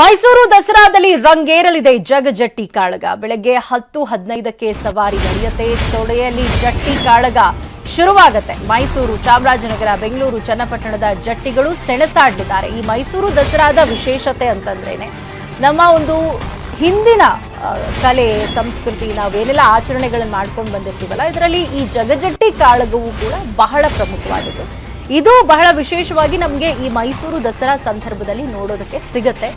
ಮೈಸೂರು ದಸರಾದಲ್ಲಿ ರಂಗೇರಲಿದೆ ಜಗಜಟ್ಟಿ ಕಾಳಗ. ಬೆಳಗ್ಗೆ ಹತ್ತು ಹದಿನೈದಕ್ಕೆ ಸವಾರಿ ನಡೆಯುತ್ತೆ. ತೊಡೆಯಲ್ಲಿ ಜಟ್ಟಿ ಕಾಳಗ ಶುರುವಾಗುತ್ತೆ. ಮೈಸೂರು ಚಾಮರಾಜನಗರ, ಬೆಂಗಳೂರು ಚನ್ನಪಟ್ಟಣದ ಜಟ್ಟಿಗಳು ಸೆಣಸಾಡಲಿದ್ದಾರೆ. ಈ ಮೈಸೂರು ದಸರಾದ ವಿಶೇಷತೆ ಅಂತಂದ್ರೇನೆ, ನಮ್ಮ ಒಂದು ಹಿಂದಿನ ಕಲೆ, ಸಂಸ್ಕೃತಿ, ನಾವೇನೆಲ್ಲ ಆಚರಣೆಗಳನ್ನು ಮಾಡ್ಕೊಂಡು ಬಂದಿರ್ತೀವಲ್ಲ, ಇದರಲ್ಲಿ ಈ ಜಗಜಟ್ಟಿ ಕಾಳಗವು ಕೂಡ ಬಹಳ ಪ್ರಮುಖವಾದದ್ದು. ಇದು ಬಹಳ ವಿಶೇಷವಾಗಿ ನಮಗೆ ಈ ಮೈಸೂರು ದಸರಾ ಸಂದರ್ಭದಲ್ಲಿ ನೋಡೋದಕ್ಕೆ ಸಿಗತ್ತೆ.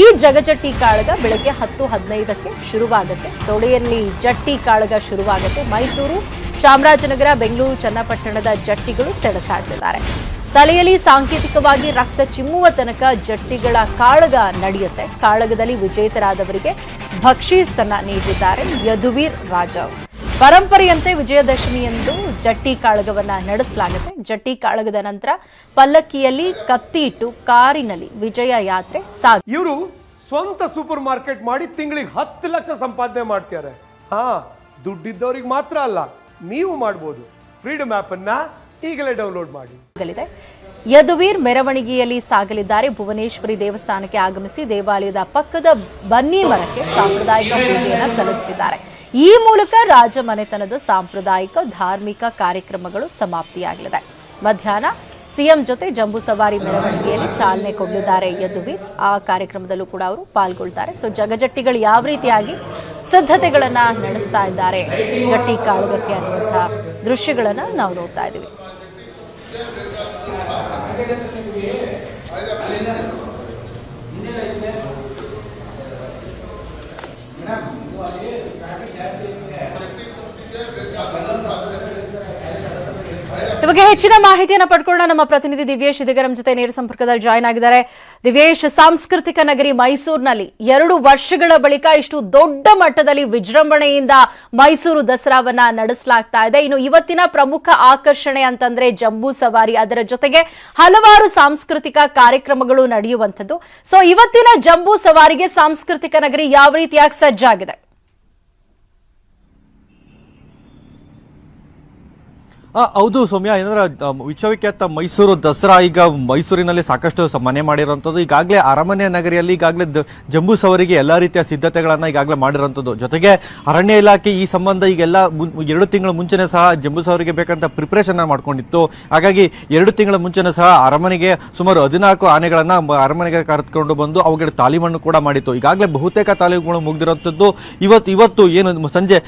ಈ ಜಗಜಟ್ಟಿ ಕಾಳಗ ಬೆಳಗ್ಗೆ ಹತ್ತು ಹದಿನೈದಕ್ಕೆ ಶುರುವಾಗುತ್ತೆ. ತೊಳೆಯಲ್ಲಿ ಜಟ್ಟಿ ಕಾಳಗ ಶುರುವಾಗುತ್ತೆ. ಮೈಸೂರು ಚಾಮರಾಜನಗರ, ಬೆಂಗಳೂರು ಚನ್ನಪಟ್ಟಣದ ಜಟ್ಟಿಗಳು ಸೆಣಸಾಡ್ತಿದ್ದಾರೆ. ತಲೆಯಲ್ಲಿ ಸಾಂಕೇತಿಕವಾಗಿ ರಕ್ತ ಚಿಮ್ಮುವ ತನಕ ಜಟ್ಟಿಗಳ ಕಾಳಗ ನಡೆಯುತ್ತೆ. ಕಾಳಗದಲ್ಲಿ ವಿಜೇತರಾದವರಿಗೆ ಭಕ್ಷೀಸನ್ನ ನೀಡಿದ್ದಾರೆ ಯದುವೀರ್ ರಾಜ ಪರಂಪರೆಯಂತೆ ವಿಜಯದಶಮಿಯಂದು ಜಟ್ಟಿ ಕಾಳಗವನ್ನ ನಡೆಸಲಾಗುತ್ತೆ. ಜಟ್ಟಿ ಕಾಳಗದ ನಂತರ ಪಲ್ಲಕ್ಕಿಯಲ್ಲಿ ಕತ್ತಿ ಇಟ್ಟು ಕಾರಿನಲ್ಲಿ ವಿಜಯ ಯಾತ್ರೆ ಸಾಗ ಇವರು ಸ್ವಂತ ಸೂಪರ್ ಮಾರ್ಕೆಟ್ ಮಾಡಿ ತಿಂಗಳಿಗೆ ಹತ್ತು ಲಕ್ಷ ಸಂಪಾದನೆ ಮಾಡ್ತಾರೆ ಹಾ ದುಡ್ಡಿದ್ದವ್ರಿಗೆ ಮಾತ್ರ ಅಲ್ಲ ನೀವು ಮಾಡ್ಬೋದು. ಫ್ರೀಡಮ್ ಅನ್ನ ಈಗಲೇ ಡೌನ್ಲೋಡ್ ಮಾಡಿ. ಯದುವೀರ್ ಮೆರವಣಿಗೆಯಲ್ಲಿ ಸಾಗಲಿದ್ದಾರೆ. ಭುವನೇಶ್ವರಿ ದೇವಸ್ಥಾನಕ್ಕೆ ಆಗಮಿಸಿ ದೇವಾಲಯದ ಪಕ್ಕದ ಬನ್ನಿ ಮರಕ್ಕೆ ಸಾಂಪ್ರದಾಯಿಕ ಪೂಜೆಯನ್ನು ಸಲ್ಲಿಸಲಿದ್ದಾರೆ ಈ ಮೂಲಕ ರಾಜಮನೆತನದ ಸಾಂಪ್ರದಾಯಿಕ, ಧಾರ್ಮಿಕ ಕಾರ್ಯಕ್ರಮಗಳು ಸಮಾಪ್ತಿಯಾಗಲಿದೆ ಮಧ್ಯಾಹ್ನ ಸಿಎಂ ಜೊತೆ ಜಂಬೂ ಸವಾರಿ ಮೆರವಣಿಗೆಯಲ್ಲಿ ಚಾಲನೆ ಕೊಡಲಿದ್ದಾರೆ ಯದುವೀರ್ ಆ ಕಾರ್ಯಕ್ರಮದಲ್ಲೂ ಕೂಡ ಅವರು ಪಾಲ್ಗೊಳ್ತಾರೆ. ಸೊ, ಜಗಜಟ್ಟಿಗಳು ಯಾವ ರೀತಿಯಾಗಿ ಸಿದ್ಧತೆಗಳನ್ನ ನಡೆಸ್ತಾ ಇದ್ದಾರೆ? ಜಟ್ಟಿ ಕಾಳಗಕ್ಕೆ ಅನ್ನುವಂಥ ದೃಶ್ಯಗಳನ್ನ ನಾವು ನೋಡ್ತಾ ಇದ್ದೀವಿ. ಬಗ್ಗೆ ಹೆಚ್ಚಿನ ಮಾಹಿತಿಯನ್ನು ಪಡ್ಕೊಳ್ಳೋಣ. ನಮ್ಮ ಪ್ರತಿನಿಧಿ ದಿವ್ಯೇಶ್ ಇದಿಗರಂ ಜೊತೆ ನೇರ ಸಂಪರ್ಕದಲ್ಲಿ ಜಾಯ್ನ್ ಆಗಿದ್ದಾರೆ. ದಿವ್ಯೇಶ್, ಸಾಂಸ್ಕೃತಿಕ ನಗರಿ ಮೈಸೂರಿನಲ್ಲಿ ಎರಡು ವರ್ಷಗಳ ಬಳಿಕ ಇಷ್ಟು ದೊಡ್ಡ ಮಟ್ಟದಲ್ಲಿ ವಿಜೃಂಭಣೆಯಿಂದ ಮೈಸೂರು ದಸರಾವನ್ನ ನಡೆಸಲಾಗ್ತಾ ಇದೆ. ಇನ್ನು ಇವತ್ತಿನ ಪ್ರಮುಖ ಆಕರ್ಷಣೆ ಅಂತಂದ್ರೆ ಜಂಬೂ ಸವಾರಿ. ಅದರ ಜೊತೆಗೆ ಹಲವಾರು ಸಾಂಸ್ಕೃತಿಕ ಕಾರ್ಯಕ್ರಮಗಳು ನಡೆಯುವಂಥದ್ದು. ಸೊ ಇವತ್ತಿನ ಜಂಬೂ ಸವಾರಿಗೆ ಸಾಂಸ್ಕೃತಿಕ ನಗರಿ ಯಾವ ರೀತಿಯಾಗಿ ಸಜ್ಜಾಗಿದೆ? ಹೌದು ಸೌಮ್ಯ, ಏನಂದ್ರೆ ವಿಶ್ವವಿಖ್ಯಾತ ಮೈಸೂರು ದಸರಾ ಈಗ ಮೈಸೂರಿನಲ್ಲಿ ಸಾಕಷ್ಟು ಮನೆ ಮಾಡಿರುವಂಥದ್ದು. ಈಗಾಗಲೇ ಅರಮನೆ ನಗರಿಯಲ್ಲಿ ಈಗಾಗಲೇ ಜಂಬೂ ಸವರಿಗೆ ಎಲ್ಲ ರೀತಿಯ ಸಿದ್ಧತೆಗಳನ್ನ ಈಗಾಗಲೇ ಮಾಡಿರುವಂಥದ್ದು. ಜೊತೆಗೆ ಅರಣ್ಯ ಇಲಾಖೆ ಈ ಸಂಬಂಧ ಈಗೆಲ್ಲ ಎರಡು ತಿಂಗಳ ಮುಂಚೆನೇ ಸಹ ಜಂಬೂ ಸವರಿಗೆ ಬೇಕಂತ ಪ್ರಿಪರೇಷನ್ ಮಾಡ್ಕೊಂಡಿತ್ತು. ಹಾಗಾಗಿ ಎರಡು ತಿಂಗಳ ಮುಂಚೆನೇ ಸಹ ಅರಮನೆಗೆ ಸುಮಾರು ಹದಿನಾಲ್ಕು ಆನೆಗಳನ್ನ ಅರಮನೆಗೆ ಕರೆದುಕೊಂಡು ಬಂದು ಅವುಗಳ ತಾಲೀಮನ್ನು ಕೂಡ ಮಾಡಿತ್ತು. ಈಗಾಗಲೇ ಬಹುತೇಕ ತಾಲೀಮುಗಳು ಮುಗಿದಿರುವಂಥದ್ದು. ಇವತ್ತು ಇವತ್ತು ಏನು, ಸಂಜೆ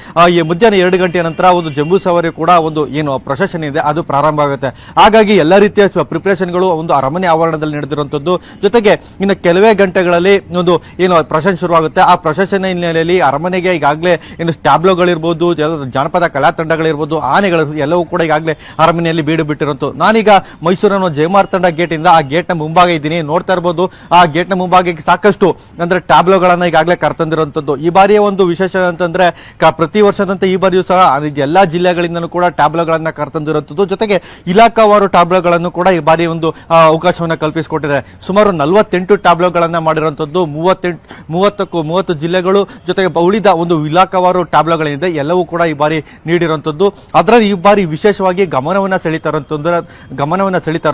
ಮಧ್ಯಾಹ್ನ ಎರಡು ಗಂಟೆಯ ನಂತರ ಒಂದು ಜಂಬೂ ಸವಾರಿ ಕೂಡ ಒಂದು ಏನು ಪ್ರೊಸೆಷನ್ ಇದೆ, ಅದು ಪ್ರಾರಂಭ ಆಗುತ್ತೆ ಹಾಗಾಗಿ ಎಲ್ಲ ರೀತಿಯ ಪ್ರಿಪರೇಷನ್ಗಳು ಒಂದು ಅರಮನೆ ಆವರಣದಲ್ಲಿ ನಡೆದಿರುವಂಥದ್ದು ಜೊತೆಗೆ ಇನ್ನು ಕೆಲವೇ ಗಂಟೆಗಳಲ್ಲಿ ಒಂದು ಏನು ಪ್ರೊಸೆಷನ್ ಶುರುವಾಗುತ್ತೆ. ಆ ಪ್ರೊಸೆಷನ್ ಹಿನ್ನೆಲೆಯಲ್ಲಿ ಅರಮನೆಗೆ ಈಗಾಗಲೇ ಏನು ಸ್ಟ್ಯಾಬ್ಲೋಗಳಿರ್ಬೋದು ಜನ- ಜಾನಪದ ಕಲಾ ತಂಡಗಳಿರ್ಬೋದು, ಆನೆಗಳು ಎಲ್ಲವೂ ಕೂಡ ಈಗಾಗಲೇ ಅರಮನೆಯಲ್ಲಿ ಬೀಡು ಬಿಟ್ಟಿರುವಂಥದ್ದು ನಾನೀಗ ಮೈಸೂರಿನ ಜಯಮಾರ್ತಂಡ ಗೇಟ್ ಇಂದ ಆ ಗೇಟ್ನ ಮುಂಭಾಗ ಇದ್ದೀನಿ. ನೋಡ್ತಾ ಇರ್ಬೋದು, ಆ ಗೇಟ್ನ ಮುಂಭಾಗಕ್ಕೆ ಸಾಕಷ್ಟು ಅಂದರೆ ಟ್ಯಾಬ್ಲೋಗಳನ್ನು ಈಗಾಗಲೇ ಕರ್ತಂದಿರುವಂಥದ್ದು ಈ ಬಾರಿಯ ಒಂದು ವಿಶೇಷ ಅಂತಂದ್ರೆ ಪ್ರತಿ ವರ್ಷದಂತೆ ಈ ಬಾರಿಯೂ ಸಹ ಎಲ್ಲ ಜಿಲ್ಲೆಗಳಿಂದಲೂ ಕೂಡ ಟ್ಯಾಬ್ಲೋಗಳನ್ನ ಕರ್ತಂದಿರುವಂಥದ್ದು ಜೊತೆಗೆ ಇಲಾಖಾವಾರು ಟ್ಯಾಬ್ಲೋಗಳನ್ನು ಕೂಡ ಈ ಬಾರಿ ಒಂದು ಅವಕಾಶವನ್ನು ಕಲ್ಪಿಸಿಕೊಟ್ಟಿದೆ. ಸುಮಾರು ನಲವತ್ತೆಂಟು ಟ್ಯಾಬ್ಲೋಗಳನ್ನ ಮಾಡಿರುವಂಥದ್ದು ಮೂವತ್ತೆಂಟು ಮೂವತ್ತಕ್ಕೂ ಮೂವತ್ತು ಜಿಲ್ಲೆಗಳು ಜೊತೆಗೆ ಉಳಿದ ಒಂದು ಇಲಾಖಾವಾರು ಟ್ಯಾಬ್ಲೋಗಳೇನಿದೆ ಎಲ್ಲವೂ ಕೂಡ ಈ ಬಾರಿ ನೀಡಿರುವಂಥದ್ದು ಅದರಲ್ಲಿ ಈ ಬಾರಿ ವಿಶೇಷವಾಗಿ ಗಮನವನ್ನು ಸೆಳೀತಾ ಗಮನವನ್ನು ಸೆಳೀತಾ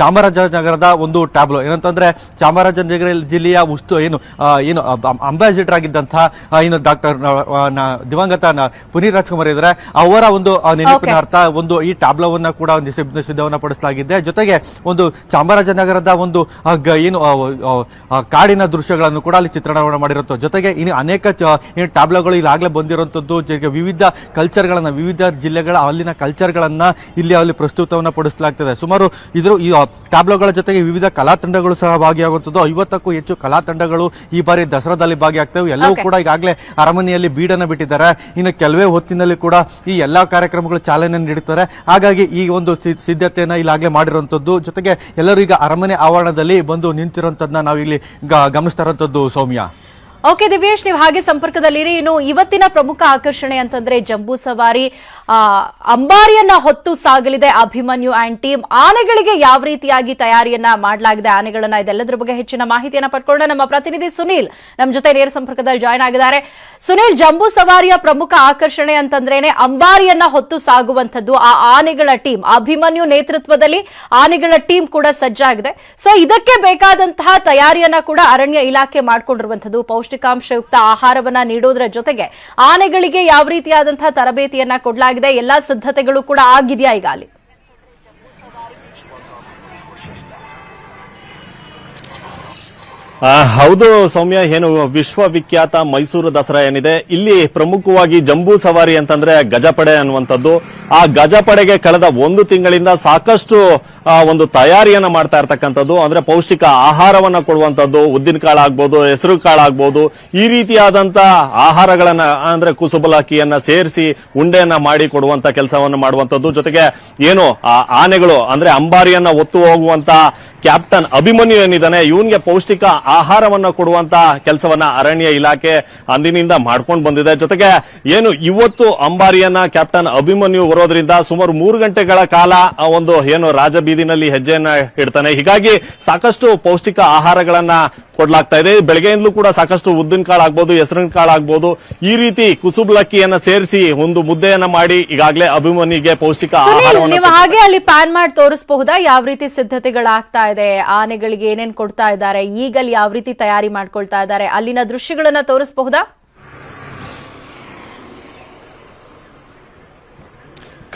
ಚಾಮರಾಜನಗರದ ಒಂದು ಟ್ಯಾಬ್ಲೋ. ಏನಂತಂದ್ರೆ ಚಾಮರಾಜನಗರ ಜಿಲ್ಲೆಯ ಉಸ್ತು ಏನು ಏನು ಅಂಬಾಸಿಡರ್ ಆಗಿದ್ದಂತಹ ಏನು ಡಾಕ್ಟರ್ ದಿವಂಗತ ಪುನೀತ್ ರಾಜ್ಕುಮಾರ್ ಇದ್ದಾರೆ. ಅವರ ಒಂದು ಆ, ನೆನಪಿನಾರ್ಥ ಒಂದು ಈ ಟ್ಯಾಬ್ಲೋವನ್ನ ಕೂಡ ಒಂದು ಸಿದ್ಧ- ಸಿದ್ಧವನ್ನ ಪಡಿಸಲಾಗಿದೆ. ಜೊತೆಗೆ ಒಂದು ಚಾಮರಾಜನಗರದ ಒಂದು ಏನು ಕಾಡಿನ ದೃಶ್ಯಗಳನ್ನು ಕೂಡ ಅಲ್ಲಿ ಚಿತ್ರಣವನ್ನು ಮಾಡಿರುತ್ತೆ. ಜೊತೆಗೆ ಇನ್ನು ಅನೇಕ ಏನು ಟ್ಯಾಬ್ಲೋಗಳು ಈಗಾಗಲೇ ಬಂದಿರುವಂಥದ್ದು. ಜೊತೆಗೆ ವಿವಿಧ ಕಲ್ಚರ್ಗಳನ್ನು ವಿವಿಧ ಜಿಲ್ಲೆಗಳ ಅಲ್ಲಿನ ಕಲ್ಚರ್ಗಳನ್ನು ಇಲ್ಲಿ ಅಲ್ಲಿ ಪ್ರಸ್ತುತವನ್ನು ಪಡಿಸಲಾಗ್ತದೆ. ಸುಮಾರು ಇದ್ರ ಈ ಟ್ಯಾಬ್ಲೋಗಳ ಜೊತೆಗೆ ವಿವಿಧ ಕಲಾ ತಂಡಗಳು ಸಹ ಭಾಗಿಯಾಗುವಂಥದ್ದು. ಐವತ್ತಕ್ಕೂ ಹೆಚ್ಚು ಕಲಾ ತಂಡಗಳು ಈ ಬಾರಿ ದಸರಾದಲ್ಲಿ ಭಾಗಿಯಾಗ್ತವೆ. ಎಲ್ಲವೂ ಕೂಡ ಈಗಾಗಲೇ ಅರಮನೆಯಲ್ಲಿ ಬೀಡನ್ನು ಬಿಟ್ಟಿದ್ದಾರೆ. ಇನ್ನು ಕೆಲವೇ ಹೊತ್ತಿನಲ್ಲಿ ಕೂಡ ಈ ಎಲ್ಲ ಕಾರ್ಯಕ್ರಮಗಳು ಚಾಲನೆ ನೀಡುತ್ತಾರೆ. ಹಾಗಾಗಿ ಈ ಒಂದು ಸಿದ್ಧತೆಯನ್ನು ಈಗಾಗಲೇ ಮಾಡಿರುವಂಥದ್ದು. ಜೊತೆಗೆ ಎಲ್ಲರೂ ಈಗ ಅರಮನೆ ಆವರಣದಲ್ಲಿ ಬಂದು ನಿಂತಿರುವಂಥದ್ದನ್ನ ನಾವು ಇಲ್ಲಿ ಗಮನಿಸ್ತಾ ಇರುವಂಥದ್ದು ಸೌಮ್ಯ. ಓಕೆ ದಿವ್ಯೇಶ್, ನೀವು ಹಾಗೆ ಸಂಪರ್ಕದಲ್ಲಿರಿ. ಇನ್ನು ಇವತ್ತಿನ ಪ್ರಮುಖ ಆಕರ್ಷಣೆ ಅಂತಂದ್ರೆ ಜಂಬೂ ಸವಾರಿ. ಅಂಬಾರಿಯನ್ನ ಹೊತ್ತು ಸಾಗಲಿದೆ ಅಭಿಮನ್ಯು ಅಂಡ್ ಟೀಮ್. ಆನೆಗಳಿಗೆ ಯಾವ ರೀತಿಯಾಗಿ ತಯಾರಿಯನ್ನ ಮಾಡಲಾಗಿದೆ, ಆನೆಗಳನ್ನ ಇದೆಲ್ಲದರ ಬಗ್ಗೆ ಹೆಚ್ಚಿನ ಮಾಹಿತಿಯನ್ನ ಪಡ್ಕೊಂಡ ನಮ್ಮ ಪ್ರತಿನಿಧಿ ಸುನೀಲ್ ನಮ್ಮ ಜೊತೆ ನೇರ ಸಂಪರ್ಕದಲ್ಲಿ ಜಾಯ್ನ್ ಆಗಿದ್ದಾರೆ. ಸುನೀಲ್, ಜಂಬೂ ಸವಾರಿಯ ಪ್ರಮುಖ ಆಕರ್ಷಣೆ ಅಂತಂದ್ರೇನೆ ಅಂಬಾರಿಯನ್ನ ಹೊತ್ತು ಸಾಗುವಂತದ್ದು ಆ ಆನೆಗಳ ಟೀಮ್. ಅಭಿಮನ್ಯು ನೇತೃತ್ವದಲ್ಲಿ ಆನೆಗಳ ಟೀಮ್ ಕೂಡ ಸಜ್ಜಾಗಿದೆ. ಸೊ ಇದಕ್ಕೆ ಬೇಕಾದಂತಹ ತಯಾರಿಯನ್ನ ಕೂಡ ಅರಣ್ಯ ಇಲಾಖೆ ಮಾಡಿಕೊಂಡಿರುವಂತದ್ದು ಪೌಷ್ಟಿಕಾಂಶಯುಕ್ತ ಆಹಾರವನ್ನ ನೀಡೋದ್ರ ಜೊತೆಗೆ ಆನೆಗಳಿಗೆ ಯಾವ ರೀತಿಯಾದಂತಹ ತರಬೇತಿಯನ್ನ ಕೊಡಲಾಗಿದೆ, ಎಲ್ಲಾ ಸಿದ್ಧತೆಗಳು ಕೂಡ ಆಗಿದೆಯಾ ಈಗ ಅಲ್ಲಿ? ಹೌದು ಸೌಮ್ಯ, ಏನು ವಿಶ್ವವಿಖ್ಯಾತ ಮೈಸೂರು ದಸರಾ ಏನಿದೆ, ಇಲ್ಲಿ ಪ್ರಮುಖವಾಗಿ ಜಂಬೂ ಸವಾರಿ ಅಂತಂದ್ರೆ ಗಜಪಡೆ ಅನ್ನುವಂಥದ್ದು. ಆ ಗಜಪಡೆಗೆ ಕಳೆದ ಒಂದು ತಿಂಗಳಿಂದ ಸಾಕಷ್ಟು ಒಂದು ತಯಾರಿಯನ್ನ ಮಾಡ್ತಾ ಇರ್ತಕ್ಕಂಥದ್ದು. ಅಂದ್ರೆ ಪೌಷ್ಟಿಕ ಆಹಾರವನ್ನ ಕೊಡುವಂಥದ್ದು. ಉದ್ದಿನ ಕಾಳು ಆಗ್ಬೋದು, ಹೆಸರು ಕಾಳು ಆಗ್ಬೋದು. ಈ ರೀತಿಯಾದಂತ ಆಹಾರಗಳನ್ನ, ಅಂದ್ರೆ ಕುಸುಬಲಾಕಿಯನ್ನ ಸೇರಿಸಿ ಉಂಡೆಯನ್ನ ಮಾಡಿ ಕೊಡುವಂತ ಕೆಲಸವನ್ನು ಮಾಡುವಂಥದ್ದು. ಜೊತೆಗೆ ಏನು, ಆ ಆನೆಗಳು, ಅಂದ್ರೆ ಅಂಬಾರಿಯನ್ನ ಒತ್ತು ಹೋಗುವಂತ ಕ್ಯಾಪ್ಟನ್ ಅಭಿಮನ್ಯು ಏನಿದ್ದಾನೆ ಇವನ್ಗೆ ಪೌಷ್ಟಿಕ ಆಹಾರವನ್ನ ಕೊಡುವಂತ ಕೆಲಸವನ್ನ ಅರಣ್ಯ ಇಲಾಖೆ ಅಂದಿನಿಂದ ಮಾಡ್ಕೊಂಡು ಬಂದಿದೆ. ಜೊತೆಗೆ ಏನು, ಇವತ್ತು ಅಂಬಾರಿಯನ್ನ ಕ್ಯಾಪ್ಟನ್ ಅಭಿಮನ್ಯು ಬರೋದ್ರಿಂದ ಸುಮಾರು ಮೂರು ಗಂಟೆಗಳ ಕಾಲ ಒಂದು, ಏನು ರಾಜಬೀದಿನಲ್ಲಿ ಹೆಜ್ಜೆಯನ್ನ ಇಡ್ತಾನೆ. ಹೀಗಾಗಿ ಸಾಕಷ್ಟು ಪೌಷ್ಟಿಕ ಆಹಾರಗಳನ್ನ ಕೊಡ್ಲಾಗ್ತಾ ಇದೆ. ಬೆಳಗ್ಗೆಯಿಂದಲೂ ಕೂಡ ಸಾಕಷ್ಟು ಉದ್ದಿನ ಕಾಳು ಆಗ್ಬೋದು ಹೆಸರಿನ ಕಾಳು ಆಗ್ಬಹುದು ಈ ರೀತಿ ಕುಸುಬ್ಲಕ್ಕಿಯನ್ನ ಸೇರಿಸಿ ಒಂದು ಮುದ್ದೆಯನ್ನ ಮಾಡಿ ಈಗಾಗಲೇ ಅಭಿಮಾನಿಗೆ ಪೌಷ್ಟಿಕ ಆಹಾರವನ್ನು ಹಾಗೆ ಅಲ್ಲಿ ಪ್ಯಾನ್ ಮಾಡಿ ತೋರಿಸಬಹುದಾ? ಯಾವ ರೀತಿ ಸಿದ್ಧತೆಗಳಾಗ್ತಾ ಇದೆ? ಆನೆಗಳಿಗೆ ಏನೇನ್ ಕೊಡ್ತಾ ಇದ್ದಾರೆ? ಈಗಲ್ಲಿ ಯಾವ ರೀತಿ ತಯಾರಿ ಮಾಡ್ಕೊಳ್ತಾ ಇದ್ದಾರೆ? ಅಲ್ಲಿನ ದೃಶ್ಯಗಳನ್ನ ತೋರಿಸಬಹುದಾ?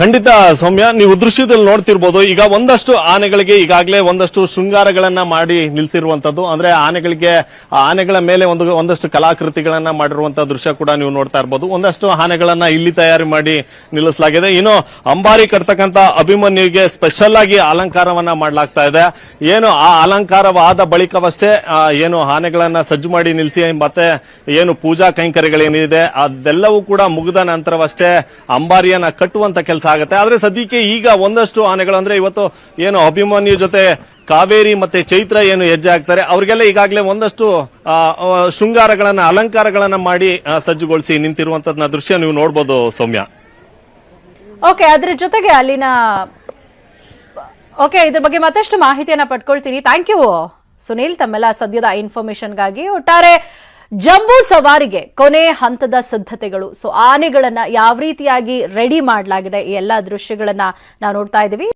ಖಂಡಿತ ಸೌಮ್ಯ, ನೀವು ದೃಶ್ಯದಲ್ಲಿ ನೋಡ್ತಿರ್ಬೋದು. ಈಗ ಒಂದಷ್ಟು ಆನೆಗಳಿಗೆ ಈಗಾಗಲೇ ಒಂದಷ್ಟು ಶೃಂಗಾರಗಳನ್ನ ಮಾಡಿ ನಿಲ್ಸಿರುವಂತದ್ದು. ಅಂದ್ರೆ ಆನೆಗಳಿಗೆ, ಆನೆಗಳ ಮೇಲೆ ಒಂದು, ಒಂದಷ್ಟು ಕಲಾಕೃತಿಗಳನ್ನ ಮಾಡಿರುವಂತಹ ದೃಶ್ಯ ಕೂಡ ನೀವು ನೋಡ್ತಾ ಇರ್ಬೋದು. ಒಂದಷ್ಟು ಆನೆಗಳನ್ನ ಇಲ್ಲಿ ತಯಾರಿ ಮಾಡಿ ನಿಲ್ಲಿಸಲಾಗಿದೆ. ಇನ್ನು ಅಂಬಾರಿ ಕಟ್ತಕ್ಕಂತ ಅಭಿಮನ್ಯುಗೆ ಸ್ಪೆಷಲ್ ಆಗಿ ಅಲಂಕಾರವನ್ನ ಮಾಡಲಾಗ್ತಾ ಇದೆ. ಏನು ಆ ಅಲಂಕಾರವಾದ ಬಳಿಕವಷ್ಟೇ ಏನು ಆನೆಗಳನ್ನ ಸಜ್ಜು ಮಾಡಿ ನಿಲ್ಲಿಸಿ ಮತ್ತೆ ಏನು ಪೂಜಾ ಕೈಂಕರ್ಯಗಳೇನಿದೆ, ಅದೆಲ್ಲವೂ ಕೂಡ ಮುಗಿದ ನಂತರವಷ್ಟೇ ಅಂಬಾರಿಯನ್ನ ಕಟ್ಟುವಂತ ಕೆಲಸ ಆಗುತ್ತೆ ಆದ್ರೆ ಸದ್ಯಕ್ಕೆ ಈಗ ಒಂದಷ್ಟು ಆನೆಗಳು ಅಂದ್ರೆ ಇವತ್ತು ಏನು ಅಭಿಮನ್ಯು ಜೊತೆ ಕಾವೇರಿ ಮತ್ತೆ ಚೈತ್ರ ಏನು ಹೆಜ್ಜೆ ಹಾಕ್ತಾರೆ. ಅವ್ರಿಗೆಲ್ಲ ಈಗಾಗಲೇ ಒಂದಷ್ಟು ಶೃಂಗಾರಗಳನ್ನ, ಅಲಂಕಾರಗಳನ್ನ ಮಾಡಿ ಸಜ್ಜುಗೊಳಿಸಿ ನಿಂತಿರುವಂತದ್ನ ದೃಶ್ಯ ನೀವು ನೋಡ್ಬೋದು ಸೌಮ್ಯ. ಓಕೆ, ಅದ್ರ ಜೊತೆಗೆ ಅಲ್ಲಿನ, ಓಕೆ, ಇದ್ರ ಬಗ್ಗೆ ಮತ್ತಷ್ಟು ಮಾಹಿತಿಯನ್ನ ಪಡ್ಕೊಳ್ತೀನಿ. ಥ್ಯಾಂಕ್ ಯು ಸುನೀಲ್ ತಮ್ಮೆಲ್ಲ ಸದ್ಯದ ಇನ್ಫಾರ್ಮೇಶನ್ಗಾಗಿ ಒಟ್ಟಾರೆ ಜಂಬೂ ಸವಾರಿಗೆ ಕೊನೆ ಹಂತದ ಸಿದ್ಧತೆಗಳು. ಸೊ ಆನೆಗಳನ್ನ ಯಾವ ರೀತಿಯಾಗಿ ರೆಡಿ ಮಾಡಲಾಗಿದೆ ಈ ಎಲ್ಲಾ ದೃಶ್ಯಗಳನ್ನ ನಾವು ನೋಡ್ತಾ ಇದ್ದೀವಿ.